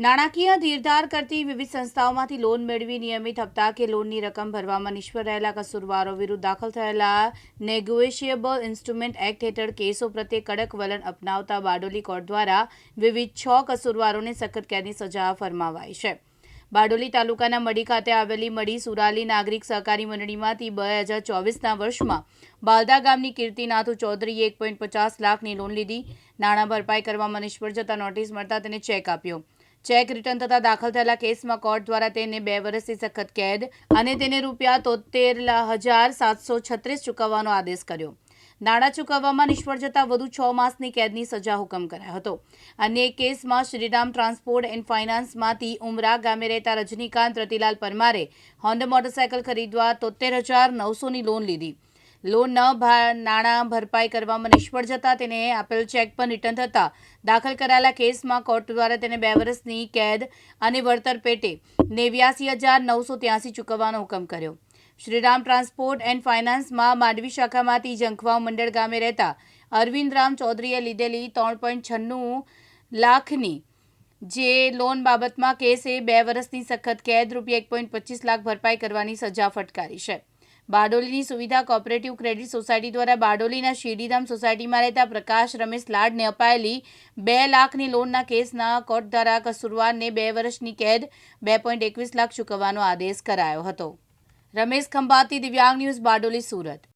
નાણાકીય ધીરધાર કરતી વિવિધ સંસ્થાઓમાંથી લોન મેળવી નિયમિત હપ્તા કે લોનની રકમ ભરવામાં નિષ્ફળ રહેલા કસૂરવારો વિરુદ્ધ દાખલ થયેલા નેગોશિયેબલ ઇન્સ્ટ્રુમેન્ટ એક્ટ હેઠળ કેસો પ્રત્યે કડક વલણ અપનાવતા બારડોલી કોર્ટ દ્વારા વિવિધ છ કસૂરવારોને સખત કેદની સજા ફરમાવાઈ છે. બારડોલી તાલુકાના મડી ખાતે આવેલી મડી સુરાલી નાગરિક સહકારી મંડળીમાંથી બે હજાર ચોવીસના વર્ષમાં બાલદા ગામની કીર્તિનાથુ ચૌધરીએ એક પોઈન્ટ પચાસ લાખની લોન લીધી. નાણાં ભરપાઈ કરવામાં નિષ્ફળ જતા નોટિસ મળતા તેને ચેક આપ્યો. ચેક રિટર્ન થતાં દાખલ થયેલા કેસમાં કોર્ટ દ્વારા તેને બે વર્ષથી સખત કેદ અને તેને રૂપિયા તોતેર હજાર સાતસો છત્રીસ ચૂકવવાનો આદેશ કર્યો. નાણાં ચૂકવવામાં નિષ્ફળ જતા વધુ છ માસની કેદની સજા હુકમ કરાયો હતો. અન્ય એક કેસમાં શ્રીરામ ટ્રાન્સપોર્ટ એન્ડ ફાઇનાન્સમાંથી ઉમરા ગામે રહેતા રજનીકાંત રતિલાલ પરમારે હોન્ડા મોટરસાયકલ ખરીદવા તોતેર હજાર નવસોની લોન લીધી. લોન ન નાણાં ભરપાઈ કરવામાં નિષ્ફળ જતા તેને આપેલ ચેક પણ રિટર્ન થતા દાખલ કરાયેલા કેસમાં કોર્ટ દ્વારા તેને બે વર્ષની કેદ અને વળતર પેટે નેવ્યાસી હજાર નવસો ત્યાસી ચૂકવવાનો હુકમ કર્યો. શ્રીરામ ટ્રાન્સપોર્ટ એન્ડ ફાઇનાન્સમાં માંડવી શાખામાંથી જંખવાવ મંડળ ગામે રહેતા અરવિંદ રામ ચૌધરીએ લીધેલી ત્રણ પોઈન્ટ છન્નું લાખની જે લોન બાબતમાં કેસે બે વર્ષની સખત કેદ રૂપિયા એક પોઈન્ટ પચીસ લાખ ભરપાઈ કરવાની સજા ફટકારી છે. બારડોલીની સુવિધા કોઓપરેટિવ ક્રેડિટ સોસાયટી દ્વારા બારડોલીના શેરડીધામ સોસાયટીમાં રહેતા પ્રકાશ રમેશ લાડને અપાયેલી બે લાખની લોનના કેસના કોર્ટ દ્વારા કસુરવારને બે વર્ષની કેદ, બે પોઈન્ટ એકવીસ લાખ ચૂકવવાનો આદેશ કરાયો હતો. રમેશ ખંભાતી, દિવ્યાંગ ન્યૂઝ, બારડોલી, સુરત.